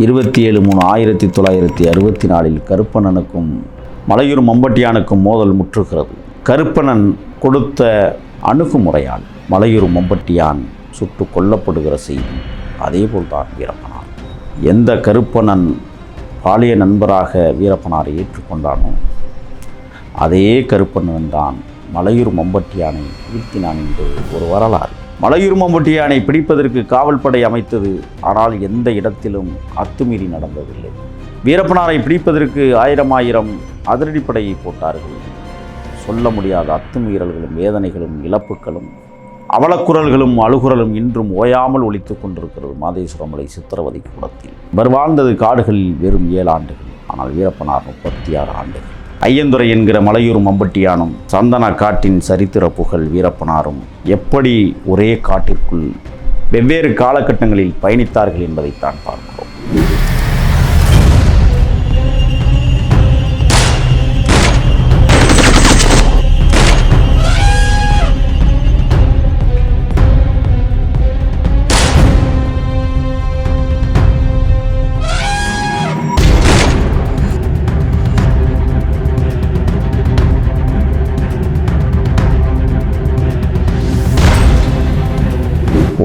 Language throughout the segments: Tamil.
இருபத்தி ஏழு மூணு ஆயிரத்தி தொள்ளாயிரத்தி அறுபத்தி நாலில் கருப்பணனுக்கும் மலையூர் மம்பட்டியானுக்கும் மோதல் முற்றுகிறது. கருப்பணன் கொடுத்த அணுகுமுறையால் மலையூர் மம்பட்டியான் சுட்டு கொல்லப்படுகிற செய்தி அதேபோல்தான் வீரப்பனார். எந்த கருப்பணன் பாலிய நண்பராக வீரப்பனாரை ஏற்றுக்கொண்டானோ அதே கருப்பணன் தான் மலையூர் மம்பட்டியானை வீழ்த்தினான் என்று ஒரு வரலாறு. மலையுருமம்பட்டி யானை பிடிப்பதற்கு காவல்படை அமைத்தது. ஆனால் எந்த இடத்திலும் அத்துமீறி நடந்ததில்லை. வீரப்பனாரை பிடிப்பதற்கு ஆயிரம் ஆயிரம் அதிரடிப்படையை போட்டார்கள். சொல்ல முடியாத அத்துமீறல்களும் வேதனைகளும் இழப்புகளும் அவலக்குரல்களும் அழுகுரலும் இன்றும் ஓயாமல் ஒழித்துக் கொண்டிருக்கிறது மாதேஸ்வரமலை சித்திரவதை கூடத்தில். இவர் வாழ்ந்தது காடுகளில் வெறும் ஏழு ஆண்டுகள். ஆனால் வீரப்பனார் முப்பத்தி ஆறு ஆண்டுகள். ஐயந்துரை என்கிற மலையூர் மம்பட்டியானும் சந்தன காட்டின் சரித்திர புகழ் வீரப்பனாரும் எப்படி ஒரே காட்டிற்குள் வெவ்வேறு காலகட்டங்களில் பயணித்தார்கள் என்பதைத்தான் பார்ப்போம்.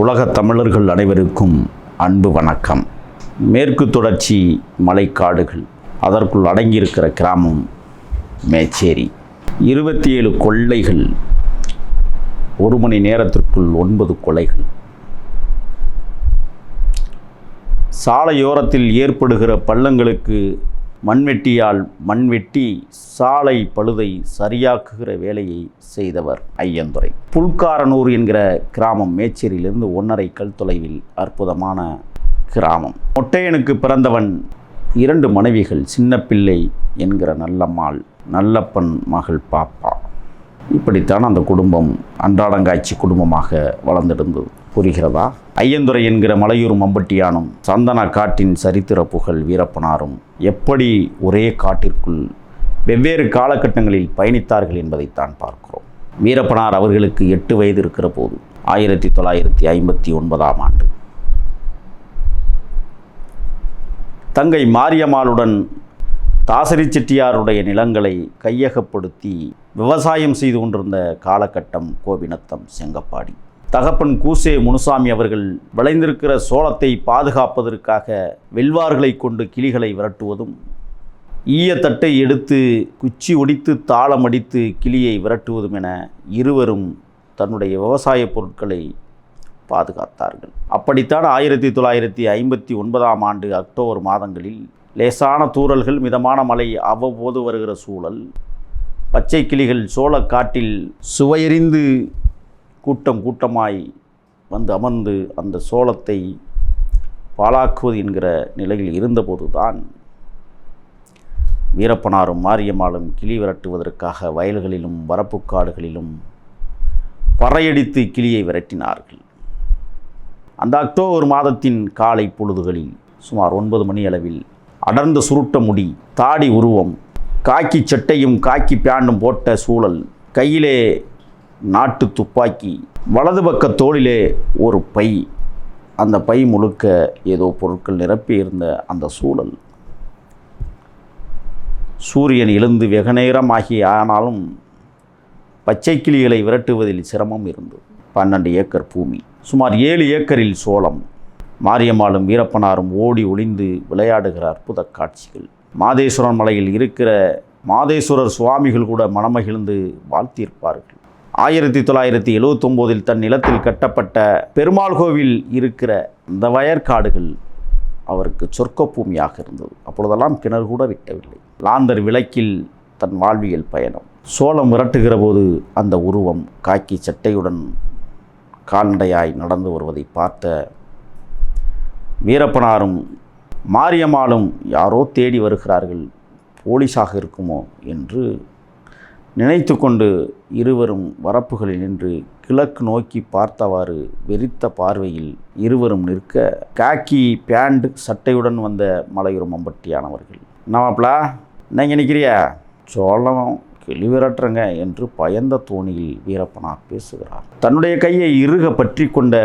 உலகத் தமிழர்கள் அனைவருக்கும் அன்பு வணக்கம். மேற்கு தொடர்ச்சி மலைக்காடுகள் அதற்குள் அடங்கியிருக்கிற கிராமம் மேச்சேரி. இருபத்தி ஏழு கொள்ளைகள் ஒரு மணி நேரத்திற்குள் ஒன்பது கொலைகள். சாலையோரத்தில் ஏற்படுகிற பள்ளங்களுக்கு மண்வெட்டியால் மண்வெட்டி சாலை பழுதை சரியாக்குகிற வேலையை செய்தவர் ஐயந்துரை. புல்காரனூர் என்கிற கிராமம் மேச்சேரியிலிருந்து ஒன்றரை கல் தொலைவில் அற்புதமான கிராமம். மொட்டையனுக்கு பிறந்தவன் இரண்டு மனைவிகள் சின்னப்பிள்ளை என்கிற நல்லம்மாள் நல்லப்பன் மகள் பாப்பா. இப்படித்தான் அந்த குடும்பம் அன்றாடங்காட்சி குடும்பமாக வளர்ந்திருந்தது. புரிகிறதா? ஐயந்துரை என்கிற மலையூர் மம்பட்டியானும் சந்தன காட்டின் சரித்திர புகழ் வீரப்பனாரும் எப்படி ஒரே காட்டிற்குள் வெவ்வேறு காலகட்டங்களில் பயணித்தார்கள் என்பதைத்தான் பார்க்கிறோம். வீரப்பனார் அவர்களுக்கு எட்டு வயது இருக்கிற போது ஆயிரத்தி தொள்ளாயிரத்தி ஐம்பத்தி ஒன்பதாம் ஆண்டு. தங்கை மாரியம்மாளுடன் தாசரி செட்டியாருடைய நிலங்களை கையகப்படுத்தி விவசாயம் செய்து கொண்டிருந்த காலகட்டம் கோபிநத்தம் செங்கப்பாடி. தகப்பன் கூசே முனுசாமி அவர்கள் விளைந்திருக்கிற சோளத்தை பாதுகாப்பதற்காக வெல்வார்களை கொண்டு கிளிகளை விரட்டுவதும் ஈயத்தட்டை எடுத்து குச்சி ஒடித்து தாளம் அடித்து கிளியை விரட்டுவதும் என இருவரும் தன்னுடைய விவசாய பொருட்களை பாதுகாத்தார்கள். அப்படித்தான் ஆயிரத்தி தொள்ளாயிரத்தி ஐம்பத்தி ஒன்பதாம் ஆண்டு அக்டோபர் மாதங்களில் லேசான தூறல்கள் மிதமான மழை அவ்வப்போது வருகிற சூழல் பச்சை கிளிகள் சோளக்காட்டில் சுவையறிந்து கூட்டம் கூட்டமாய் வந்து அமர்ந்து அந்த சோளத்தை பாழாக்குவது என்கிற நிலையில் இருந்தபோதுதான் வீரப்பனாரும் மாரியம்மாளும் கிளி விரட்டுவதற்காக வயல்களிலும் வரப்புக்காடுகளிலும் பறையடித்து கிளியை விரட்டினார்கள். அந்த அக்டோபர் மாதத்தின் காலை பொழுதுகளில் சுமார் ஒன்பது மணி அளவில் அடர்ந்த சுருட்ட முடி தாடி உருவம் காக்கி சட்டையும் காக்கி பேண்டும் போட்ட சூழல் கையிலே நாட்டு துப்பாக்கி. வலது பக்க தோளிலே ஒரு பை. அந்த பை முழுக்க ஏதோ பொருட்கள் நிரப்பி இருந்த அந்த சூழல். சூரியன் எழுந்து வெகு நேரம் ஆகி ஆனாலும் பச்சை கிளிகளை விரட்டுவதில் சிரமம் இருந்தது. பன்னெண்டு ஏக்கர் பூமி. சுமார் ஏழு ஏக்கரில் சோளம். மாரியம்மாளும் வீரப்பனாரும் ஓடி ஒளிந்து விளையாடுகிற அற்புத காட்சிகள். மாதேஸ்வரன் மலையில் இருக்கிற மாதேஸ்வரர் சுவாமிகள் கூட மனமகிழ்ந்து வாழ்த்தியிருப்பார்கள். ஆயிரத்தி தொள்ளாயிரத்தி எழுவத்தொம்போதில் தன் நிலத்தில் கட்டப்பட்ட பெருமாள் கோவில் இருக்கிற இந்த வயற்காடுகள் அவருக்கு சொர்க்க பூமியாக இருந்தது. அப்பொழுதெல்லாம் கிணறு கூட விட்டவில்லை. லாந்தர் விளக்கில் தன் வாழ்வியல் பயணம். சோளம் விரட்டுகிற போது அந்த உருவம் காக்கி சட்டையுடன் கால்நடையாய் நடந்து வருவதை பார்த்த வீரப்பனாரும் மாரியம்மாளும் யாரோ தேடி வருகிறார்கள் போலீஸாக இருக்குமோ? என்று நினைத்து கொண்டு இருவரும் வரப்புகளில் நின்று கிழக்கு நோக்கி பார்த்தவாறு வெறித்த பார்வையில் இருவரும் நிற்க காக்கி பேண்ட் சட்டையுடன் வந்த மலையூர் மம்பட்டியானவர்கள் என்னவாப்லா நீங்கள் நிற்கிறியா சோழம் கிழிவிரட்டுறங்க என்று பயந்த தோணியில் வீரப்பனார் பேசுகிறார். தன்னுடைய கையை இறுக பற்றி கொண்ட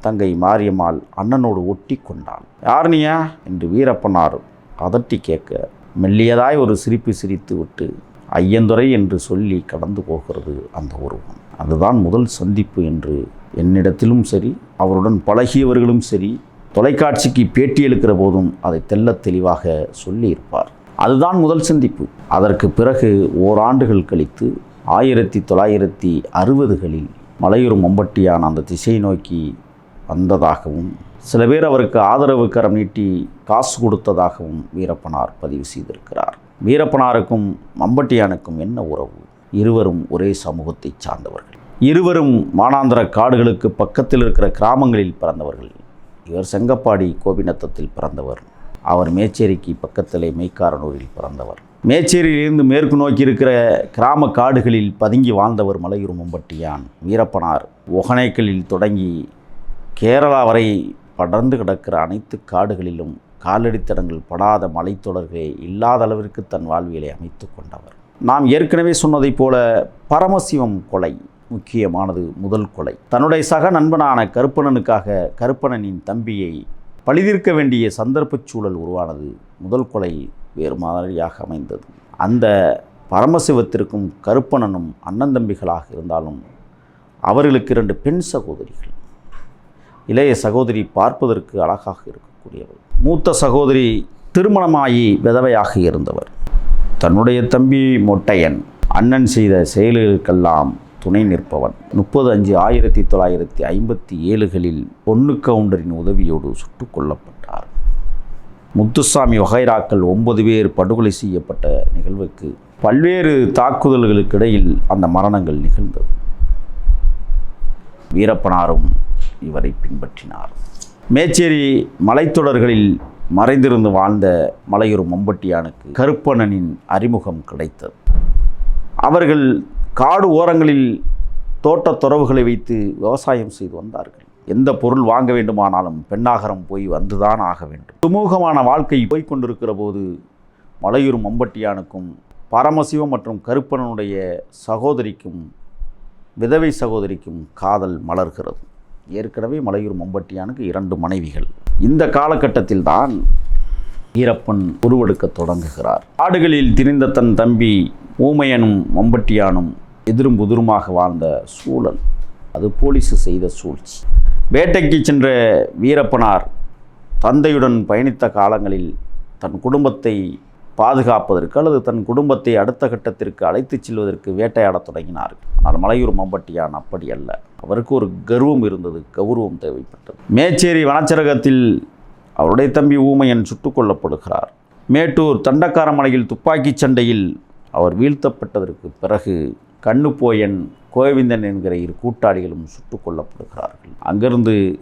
தங்கை மாரியம்மாள் அண்ணனோடு ஒட்டி கொண்டாள். யார் நீயா? என்று வீரப்பனார் அதட்டி கேட்க மெல்லியதாய் ஒரு சிரிப்பு சிரித்து விட்டு ஐயந்துரை என்று சொல்லி கடந்து போகிறது அந்த உருவம் அதுதான் முதல் சந்திப்பு என்று என்னிடத்திலும் சரி அவருடன் பழகியவர்களும் சரி தொலைக்காட்சிக்கு பேட்டி எழுக்கிற போதும் அதை தெள்ளத் தெளிவாக சொல்லியிருப்பார். அதுதான் முதல் சந்திப்பு. அதற்கு பிறகு ஓராண்டுகள் கழித்து ஆயிரத்தி தொள்ளாயிரத்தி அறுபதுகளில் மலையூர் மம்பட்டியான அந்த திசை நோக்கி வந்ததாகவும் சில பேர் அவருக்கு ஆதரவு கரம் நீட்டி காசு கொடுத்ததாகவும் வீரப்பனார் பதிவு செய்திருக்கிறார். வீரப்பனாருக்கும் மம்பட்டியானுக்கும் என்ன உறவு? இருவரும் ஒரே சமூகத்தைச் சார்ந்தவர்கள். இருவரும் மானாந்திர காடுகளுக்கு பக்கத்தில் இருக்கிற கிராமங்களில் பிறந்தவர்கள். இவர் செங்கப்பாடி கோபிநத்தத்தில் பிறந்தவர். அவர் மேச்சேரிக்கு பக்கத்திலே மெய்க்காரனூரில் பிறந்தவர். மேச்சேரியிலிருந்து மேற்கு நோக்கி இருக்கிற கிராம காடுகளில் பதுங்கி வாழ்ந்தவர் மலையூர் மம்பட்டியான் வீரப்பனார். ஒகனைக்கலில் தொடங்கி கேரளா வரை படர்ந்து கிடக்கிற அனைத்து காடுகளிலும் காலடித்தடங்கள் படாத மலைத்தொடர்களே இல்லாத அளவிற்கு தன் வாழ்வியலை அமைத்து கொண்டவர். நாம் ஏற்கனவே சொன்னதைப் போல பரமசிவம் கொலை முக்கியமானது முதல் கொலை. தன்னுடைய சக நண்பனான கருப்பணனுக்காக கருப்பணனின் தம்பியை பழிதீர்க்க வேண்டிய சந்தர்ப்பச் சூழல் உருவானது முதல் கொலை வேறு மாதிரியாக அமைந்தது. அந்த பரமசிவத்திற்கும் கருப்பணனும் அண்ணன் தம்பிகளாக இருந்தாலும் அவர்களுக்கு இரண்டு பெண் சகோதரிகள். இளைய சகோதரி பார்ப்பதற்கு அழகாக இருக்கும். கூடியவர் மூத்த சகோதரி திருமணமாகி விதவையாக இருந்தவர். தன்னுடைய தம்பி மொட்டையன் அண்ணன் செய்த செயல்களுக்கெல்லாம் துணை நிற்பவன். முப்பது அஞ்சு ஆயிரத்தி தொள்ளாயிரத்தி ஐம்பத்தி ஏழுகளில் பொன்னு கவுண்டரின் உதவியோடு சுட்டு கொல்லப்பட்டார். முத்துசாமி வகைராக்கள் ஒன்பது பேர் படுகொலை செய்யப்பட்ட நிகழ்வுக்கு பல்வேறு தாக்குதல்களுக்கு இடையில் அந்த மரணங்கள் நிகழ்ந்தது. வீரப்பனாரும் இவரை பின்பற்றினார். மேச்சேரி மலைத்தொடர்களில் மறைந்திருந்து வாழ்ந்த மலையூர் மம்பட்டியானுக்கு கருப்பணனின் அறிமுகம் கிடைத்தது. அவர்கள் காடு ஓரங்களில் தோட்டத் துறவுகளை வைத்து விவசாயம் செய்து வந்தார்கள். எந்த பொருள் வாங்க வேண்டுமானாலும் பெண்ணாகரம் போய் வந்துதான் ஆக வேண்டும். சுமூகமான வாழ்க்கை போய்கொண்டிருக்கிற போது மலையூர் மம்பட்டியானுக்கும் பரமசிவம் மற்றும் கருப்பணனுடைய சகோதரிக்கும் விதவை சகோதரிக்கும் காதல் மலர்கிறது. ஏற்கனவே மலையூர் மம்பட்டியானுக்கு இரண்டு மனைவிகள். இந்த காலகட்டத்தில் தான் ஈரப்பன் உருவெடுக்க தொடங்குகிறார். ஆடுகளில் திரிந்த தன் தம்பி ஊமையனும் மம்பட்டியானும் எதிரும் புதிருமாக வாழ்ந்த சூழல். அது போலீஸ் செய்த சூழ்ச்சி. வேட்டைக்கு சென்ற வீரப்பனார் தந்தையுடன் பயணித்த காலங்களில் தன் குடும்பத்தை பாதுகாப்பதற்கு அல்லது தன் குடும்பத்தை அடுத்த கட்டத்திற்கு அழைத்துச் செல்வதற்கு வேட்டையாடத் தொடங்கினார். ஆனால் மலையூர் மம்பட்டியான் அப்படி அல்ல. அவருக்கு ஒரு கர்வம் இருந்தது கௌரவம் தேவைப்பட்டது. மேச்சேரி வனச்சரகத்தில் அவருடைய தம்பி ஊமையன் சுட்டுக் கொல்லப்படுகிறார். மேட்டூர் தண்டக்காரமலையில் துப்பாக்கிச் சண்டையில் அவர் வீழ்த்தப்பட்டதற்கு பிறகு கண்ணுப்போயன் கோவிந்தன் என்கிற இரு கூட்டாளிகளும் சுட்டுக் கொல்லப்படுகிறார்கள். அங்கிருந்து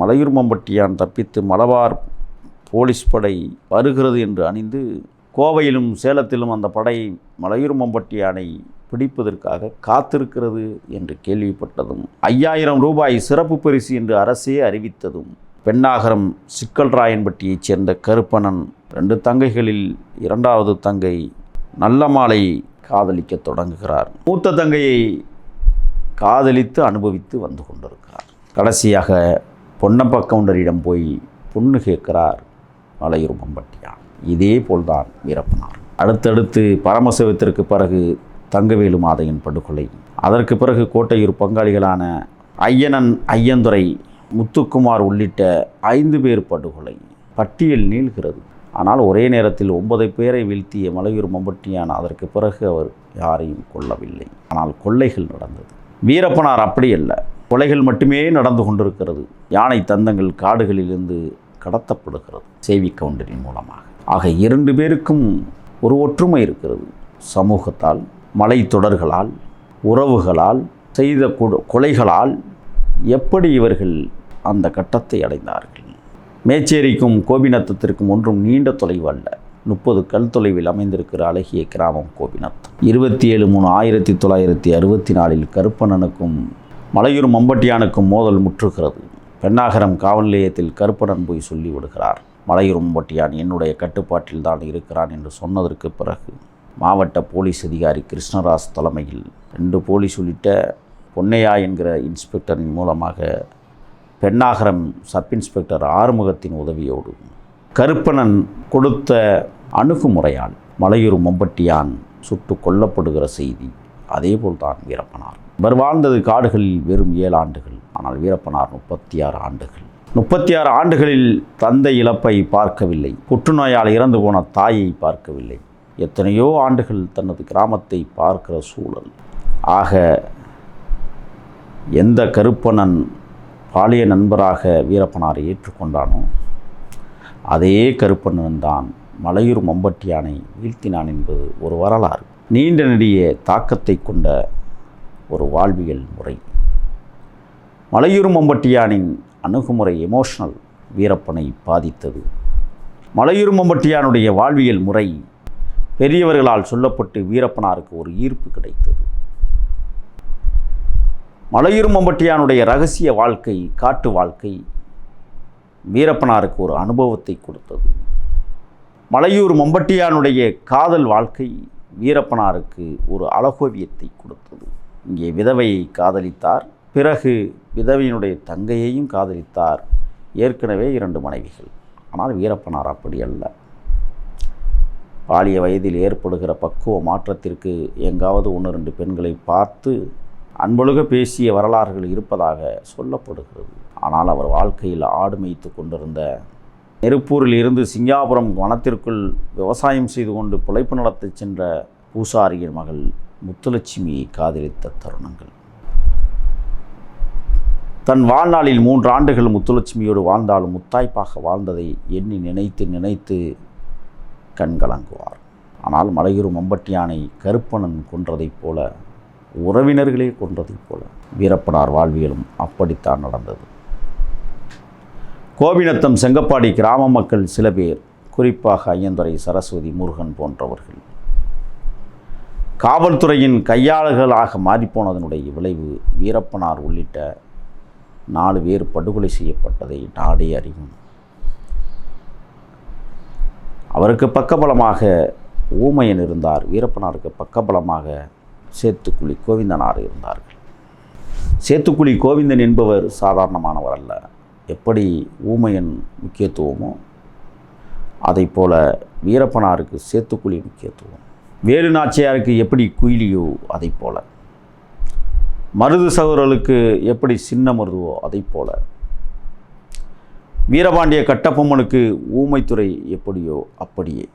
மலையூர் மம்பட்டியான் தப்பித்து மலபார் போலீஸ் படை வருகிறது என்று அணிந்து கோவையிலும் சேலத்திலும் அந்த படை மலையூர் மம்பட்டியானை பிடிப்பதற்காக காத்திருக்கிறது என்று கேள்விப்பட்டதும் ஐயாயிரம் ரூபாய் சிறப்பு பரிசு என்று அரசே அறிவித்ததும் பெண்ணாகரம் சிக்கல்ராயன்பட்டியைச் சேர்ந்த கருப்பணன் ரெண்டு தங்கைகளில் இரண்டாவது தங்கை நல்லமாலை காதலிக்க தொடங்குகிறார். மூத்த தங்கையை காதலித்து அனுபவித்து வந்து கொண்டிருக்கிறார். கடைசியாக பொன்னப்ப கவுண்டரிடம் போய் பொண்ணு கேட்கிறார் மலையூர் மம்பட்டியான் இதே போல்தான் வீரப்பனார். அடுத்தடுத்து பரமசிவத்திற்கு பிறகு தங்கவேலு மாதையின் படுகொலை. அதற்கு பிறகு கோட்டையூர் பங்காளிகளான ஐயனன் ஐயந்துரை முத்துக்குமார் உள்ளிட்ட ஐந்து பேர் படுகொலை. பட்டியல் நீள்கிறது. ஆனால் ஒரே நேரத்தில் ஒன்பது பேரை வீழ்த்திய மலையூர் மம்பட்டியான் அதற்கு பிறகு அவர் யாரையும் கொல்லவில்லை. ஆனால் கொள்ளைகள் நடந்தது. வீரப்பனார் அப்படியல்ல. கொலைகள் மட்டுமே நடந்து கொண்டிருக்கிறது. யானை தந்தங்கள் காடுகளிலிருந்து கடத்தப்படுகிறது. சேவி கவுண்டரின் மூலமாக. ஆக இரண்டு பேருக்கும் ஒரு ஒற்றுமை இருக்கிறது. சமூகத்தால் மலைத்தொடர்களால் உறவுகளால் செய்த கொடு- கொலைகளால் எப்படி இவர்கள் அந்த கட்டத்தை அடைந்தார்கள்? மேச்சேரிக்கும் கோபிநத்தத்திற்கும் ஒன்றும் நீண்ட தொலைவு அல்ல. முப்பது கல் தொலைவில் அமைந்திருக்கிற அழகிய கிராமம் கோபிநத்தம். இருபத்தி ஏழு மூணு ஆயிரத்தி தொள்ளாயிரத்தி அறுபத்தி நாலில் கருப்பணனுக்கும் மலையூர் மம்பட்டியானுக்கும் மோதல் முற்றுகிறது. பெண்ணாகரம் காவல் நிலையத்தில் கருப்பணன் போய் சொல்லி விடுகிறார் மலையூர் என்னுடைய கட்டுப்பாட்டில் தான் இருக்கிறான் என்று சொன்னதற்கு பிறகு மாவட்ட போலீஸ் அதிகாரி கிருஷ்ணராஜ் தலைமையில் ரெண்டு போலீஸ் உள்ளிட்ட பொன்னையா என்கிற இன்ஸ்பெக்டரின் மூலமாக பெண்ணாகரம் சப் இன்ஸ்பெக்டர் ஆறுமுகத்தின் உதவியோடு கருப்பணன் கொடுத்த அணுகுமுறையால் மலையூர் மம்பட்டியான் சுட்டு கொல்லப்படுகிற செய்தி அதேபோல் தான் வீரப்பனார். இவர் வாழ்ந்தது காடுகளில் வெறும் ஏழு ஆண்டுகள் ஆனால் வீரப்பனார் முப்பத்தி ஆறு ஆண்டுகள். முப்பத்தி ஆறு ஆண்டுகளில் தந்தை இழப்பை பார்க்கவில்லை. புற்றுநோயால் இறந்து போன தாயை பார்க்கவில்லை. எத்தனையோ ஆண்டுகள் தனது கிராமத்தை பார்க்கிற சூழல். ஆக எந்த கருப்பணன் பாலிய நண்பராக வீரப்பனார் ஏற்றுக்கொண்டானோ அதே கருப்பண்ணன் தான் மலையூர் மம்பட்டியானை வீழ்த்தினான் என்பது ஒரு வரலாறு. நீண்ட நெடிய தாக்கத்தை கொண்ட ஒரு வாழ்வியல் முறை. மலையூர் மம்பட்டியானின் அணுகுமுறை எமோஷனல் வீரப்பனை பாதித்தது. மலையூர் மம்பட்டியானுடைய வாழ்வியல் முறை பெரியவர்களால் சொல்லப்பட்டு வீரப்பனாருக்கு ஒரு ஈர்ப்பு கிடைத்தது. மலையூர் மம்பட்டியானுடைய ரகசிய வாழ்க்கை காட்டு வாழ்க்கை வீரப்பனாருக்கு ஒரு அனுபவத்தை கொடுத்தது. மலையூர் மம்பட்டியானுடைய காதல் வாழ்க்கை வீரப்பனாருக்கு ஒரு அழகோவியத்தை கொடுத்தது. இங்கே விதவையை காதலித்தார். பிறகு விதவையினுடைய தங்கையையும் காதலித்தார். ஏற்கனவே இரண்டு மனைவிகள். ஆனால் வீரப்பனார் அப்படி அல்ல. பாலிய வயதில் ஏற்படுகிற பக்குவ மாற்றத்திற்கு எங்காவது ஒன்று ரெண்டு பெண்களை பார்த்து அன்பொழுக பேசிய வரலாறுகள் இருப்பதாக சொல்லப்படுகிறது. ஆனால் அவர் வாழ்க்கையில் ஆடு மேய்த்து கொண்டிருந்த நெருப்பூரில் இருந்து சிங்காபுரம் வனத்திற்குள் விவசாயம் செய்து கொண்டு பிழைப்பு நடத்தி சென்ற பூசாரியின் மகள் முத்துலட்சுமியை காதலித்த தருணங்கள். தன் வாழ்நாளில் மூன்று ஆண்டுகள் முத்துலட்சுமியோடு வாழ்ந்தாலும் முத்தாய்ப்பாக வாழ்ந்ததை எண்ணி நினைத்து நினைத்து கண்கலங்குவார் ஆனால் மலையூர் மம்பட்டியானை கருப்பணன் கொன்றதைப் போல உறவினர்களே கொன்றதைப் போல வீரப்பனார் வாழ்வியலும் அப்படித்தான் நடந்தது. கோபிநத்தம் செங்கப்பாடி கிராம மக்கள் சில பேர் குறிப்பாக ஐயந்துறை சரஸ்வதி முருகன் போன்றவர்கள். காவல்துறையின் கையாளர்களாக மாறிப்போனதனுடைய விளைவு வீரப்பனார் உள்ளிட்ட நாலு பேர் படுகொலை செய்யப்பட்டதை நாடே அறியும். அவருக்கு பக்கபலமாக ஊமையன் இருந்தார். வீரப்பனாருக்கு பக்கபலமாக சேத்துக்குழி கோவிந்தனார் இருந்தார்கள். சேத்துக்குழி கோவிந்தன் என்பவர் சாதாரணமானவர் அல்ல. எப்படி ஊமையன் முக்கியத்துவமோ அதை போல வீரப்பனாருக்கு சேத்துக்குழி முக்கியத்துவம். வேலு நாச்சியாருக்கு எப்படி குயிலியோ அதை போல. மருது சகோதரர்களுக்கு எப்படி சின்ன மருதுவோ அதை போல. வீரபாண்டிய கட்டபொம்மனுக்கு ஊமைத்துறை எப்படியோ அப்படியே.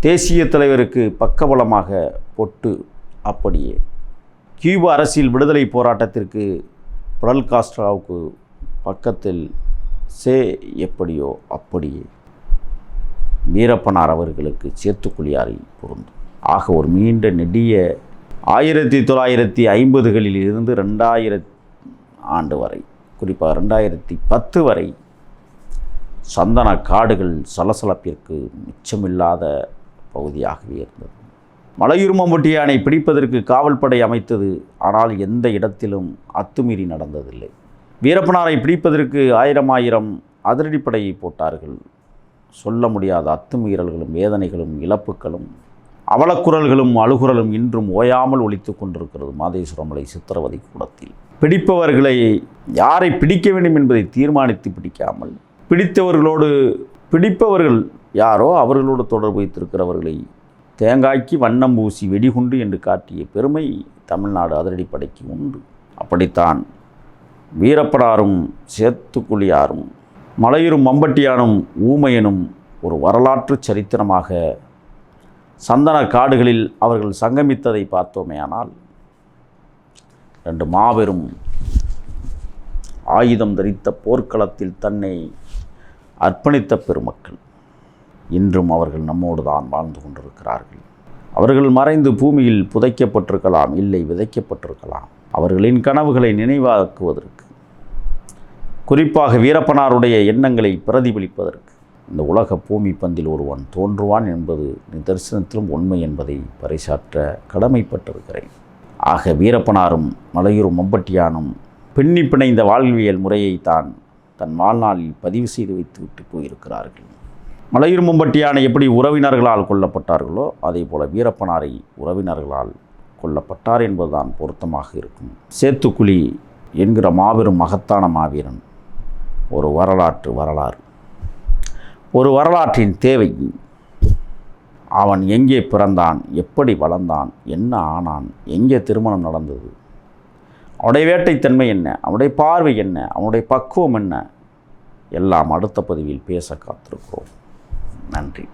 தேசிய தலைவருக்கு பக்கபலமாக பொட்டு அப்படியே. கியூபா அரசியல் விடுதலை போராட்டத்திற்கு புடல் காஸ்ட்ராவுக்கு பக்கத்தில் சே எப்படியோ அப்படியே. வீரப்பனார் அவர்களுக்கு சேத்துக்குழியாரை பொருந்தும். ஆக ஒரு நீண்ட நெடிய ஆயிரத்தி தொள்ளாயிரத்தி ஐம்பதுகளில் இருந்து ரெண்டாயிர ஆண்டு வரை குறிப்பாக ரெண்டாயிரத்தி பத்து வரை சந்தன காடுகள் சலசலப்பிற்கு மிச்சமில்லாத பகுதியாகவே இருந்தது. மலையுருமம்பட்டியானை பிடிப்பதற்கு காவல்படை அமைத்தது ஆனால் எந்த இடத்திலும் அத்துமீறி நடந்ததில்லை. வீரப்பனாரை பிடிப்பதற்கு ஆயிரம் ஆயிரம் அதிரடிப்படையை போட்டார்கள். சொல்ல முடியாத அத்துமீறல்களும் வேதனைகளும் இழப்புகளும் அவலக்குரல்களும் அழுகுரலும் இன்றும் ஓயாமல் ஒழித்து கொண்டிருக்கிறது. மாதேஸ்வரமலை சித்திரவதை கூடத்தில். பிடிப்பவர்களை யாரை பிடிக்க வேண்டும் என்பதை தீர்மானித்து பிடிக்காமல் பிடித்தவர்களோடு பிடிப்பவர்கள் யாரோ அவர்களோடு தொடர்பு வைத்திருக்கிறவர்களை தேங்காய்க்கு வண்ணம் பூசி வெடிகுண்டு என்று காட்டிய பெருமை தமிழ்நாடு அதிரடிப்படைக்கு உண்டு. அப்படித்தான் வீரப்படாரும் சேத்துக்குழியாரும் மலையூரும் மம்பட்டியானும் ஊமையனும் ஒரு வரலாற்று சரித்திரமாக சந்தன காடுகளில் அவர்கள் சங்கமித்ததை பார்த்தோமேயானால் ரெண்டு மாபெரும் ஆயுதம் தரித்த போர்க்களத்தில் தன்னை அர்ப்பணித்த பெருமக்கள் இன்றும் அவர்கள் நம்மோடு தான் வாழ்ந்து கொண்டிருக்கிறார்கள். அவர்கள் மறைந்து பூமியில் புதைக்கப்பட்டிருக்கலாம் இல்லை விதைக்கப்பட்டிருக்கலாம். அவர்களின் கனவுகளை நினைவாக்குவதற்கு குறிப்பாக வீரப்பனாருடைய எண்ணங்களை பிரதிபலிப்பதற்கு இந்த உலக பூமி பந்தில் ஒருவன் தோன்றுவான் என்பது நிதர்சனத்திலும் உண்மை என்பதை பறைசாற்ற கடமைப்பட்டிருக்கிறேன். ஆக வீரப்பனாரும் மலையூரும் மம்பட்டியானும் பின்னி பிணைந்த வாழ்வியல் முறையைத்தான் தன் வாழ்நாளில் பதிவு செய்து வைத்துவிட்டு போயிருக்கிறார்கள். மலையூர் மும்பட்டியான எப்படி உறவினர்களால் கொல்லப்பட்டார்களோ அதே போல வீரப்பனாரை உறவினர்களால் கொல்லப்பட்டார் என்பதுதான் பொருத்தமாக இருக்கும். சேத்துக்குழி என்கிற மாபெரும் மகத்தான மாவீரன் ஒரு வரலாற்று வரலாறு. ஒரு வரலாற்றின் தேவை. அவன் எங்கே பிறந்தான் எப்படி வளர்ந்தான் என்ன ஆனான் எங்கே திருமணம் நடந்தது அவனுடைய வேட்டைத்தன்மை என்ன அவனுடைய பார்வை என்ன அவனுடைய பக்குவம் என்ன எல்லாம் அடுத்த பதிவில் பேச காத்திருக்கிறோம். நன்றி.